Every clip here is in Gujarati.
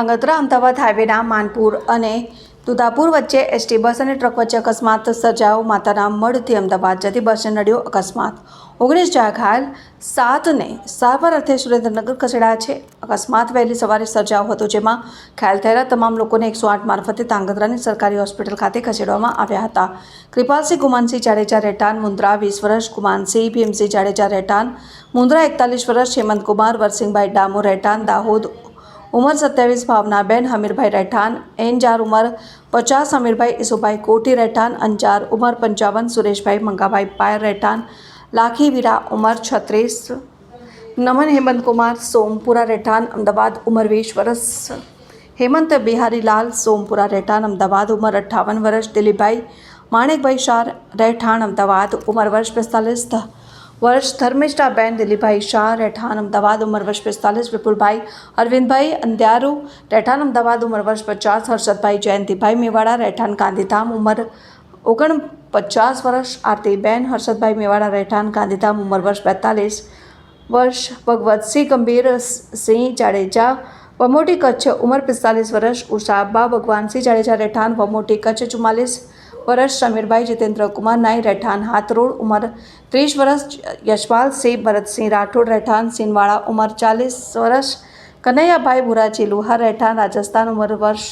ધાંગધ્રા અમદાવાદ હાઈવેના માનપુર અને દુધાપુર વચ્ચે એસટી બસ અને ટ્રક વચ્ચે અકસ્માત સર્જાયો. માતાના મઢથી અમદાવાદ જતી બસને નડ્યો અકસ્માત. ઓગણીસ જણા ઘાયલ સાતને સારવાર અર્થે સુરેન્દ્રનગર ખસેડાયા છે. અકસ્માત વહેલી સવારે સર્જાયો હતો, જેમાં ઘાયલ થયેલા તમામ લોકોને એકસો આઠ મારફતે તાંગધ્રાની સરકારી હોસ્પિટલ ખાતે ખસેડવામાં આવ્યા હતા. કૃપાલસિંહ ગુમાનસિંહ જાડેજા રેટાન મુન્દ્રા વીસ વર્ષ ગુમાનસિંહ ભીમસિંહ જાડેજા રેટાન મુન્દ્રા એકતાલીસ વર્ષ હેમંતકુમાર વરસિંહભાઈ ડામો રેટાન દાહોદ ઉંમર સત્યાવીસ ભાવનાબેન હમીરભાઈ રહેઠાણ એનજાર ઉંમર પચાસ હમીરભાઈ ઈસુભાઈ કોટી રહેઠાણ અંજાર ઉંમર પંચાવન સુરેશભાઈ મંગાભાઈ પાયર રહેઠાણ લાખીવીરા ઉંમર છત્રીસ, નમન હેમંતકુમાર સોમપુરા રહેઠાણ, અમદાવાદ ઉંમર વીસ વર્ષ હેમંત બિહારીલાલ સોમપુરા રહેઠાણ, અમદાવાદ ઉંમર અઠ્ઠાવન વર્ષ દિલીપભાઈ માણેકભાઈ શાહ રહેઠાણ, અમદાવાદ ઉંમર વર્ષ પિસ્તાલીસ વર્ષ ધર્મિષ્ઠાબેન દિલીપભાઈ શાહ, રહેઠાણ અમદાવાદ ઉંમર વર્ષ પિસ્તાલીસ, વિપુલભાઈ અરવિંદભાઈ અંદ્યારુ, રહેઠાણ અમદાવાદ ઉંમર વર્ષ પચાસ, હર્ષદભાઈ જયંતિભાઈ મેવાડા, રહેઠાણ ગાંધીધામ ઉંમર ઓગણ પચાસ વર્ષ આરતીબેન હર્ષદભાઈ મેવાડા, રહેઠાણ ગાંધીધામ ઉંમર વર્ષ બેતાલીસ વર્ષ ભગવતસિંહ ગંભીર સિંહ જાડેજા, વમોટી કચ્છ ઉંમર પિસ્તાલીસ વર્ષ ઉષાબા ભગવાનસિંહ જાડેજા, રહેઠાણ વમોટી કચ્છ ચુમ્માલીસ વર્ષ સમીરભાઈ જીતેન્દ્ર કુમાર નાઈ રહેઠાણ હાથરોડ ઉંમર ત્રીસ વર્ષ યશપાલસિંહ ભરતસિંહ રાઠોડ રહેઠાણ, સિનવાળા ઉંમર ચાલીસ વર્ષ, કનૈયાભાઈ ભુરાજી લુહાર રહેઠાણ, રાજસ્થાન ઉંમર વર્ષ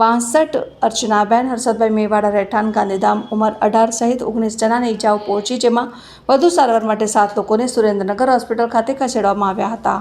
બાસઠ, અર્ચનાબેન હર્ષદભાઈ મેવાડા રહેઠાણ, ગાંધીધામ ઉંમર અઢાર સહિત ઓગણીસ જણાને ઈજાઓ પહોંચી, જેમાં વધુ સારવાર માટે સાત લોકોને સુરેન્દ્રનગર હોસ્પિટલ ખાતે ખસેડવામાં આવ્યા હતા.